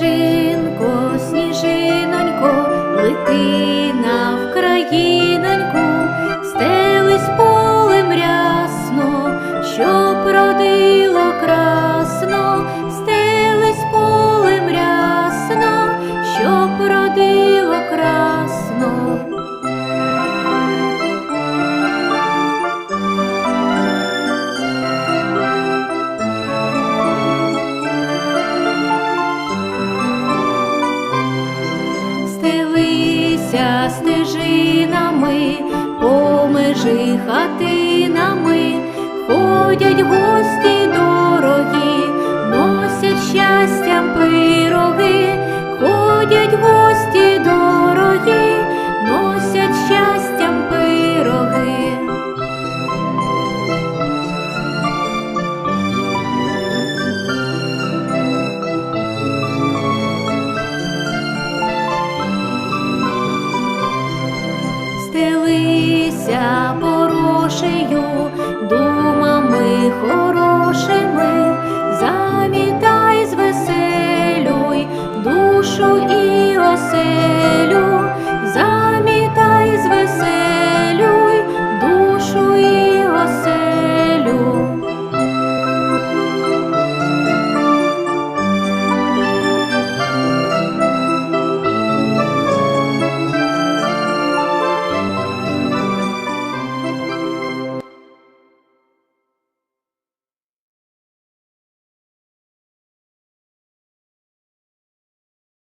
Сніжинко, сніжинонько, лети на Межі хатинами ходять гості дорогі, носять щастя. ділися порошею, думами хорошими, замітай звеселюй душу і оселю.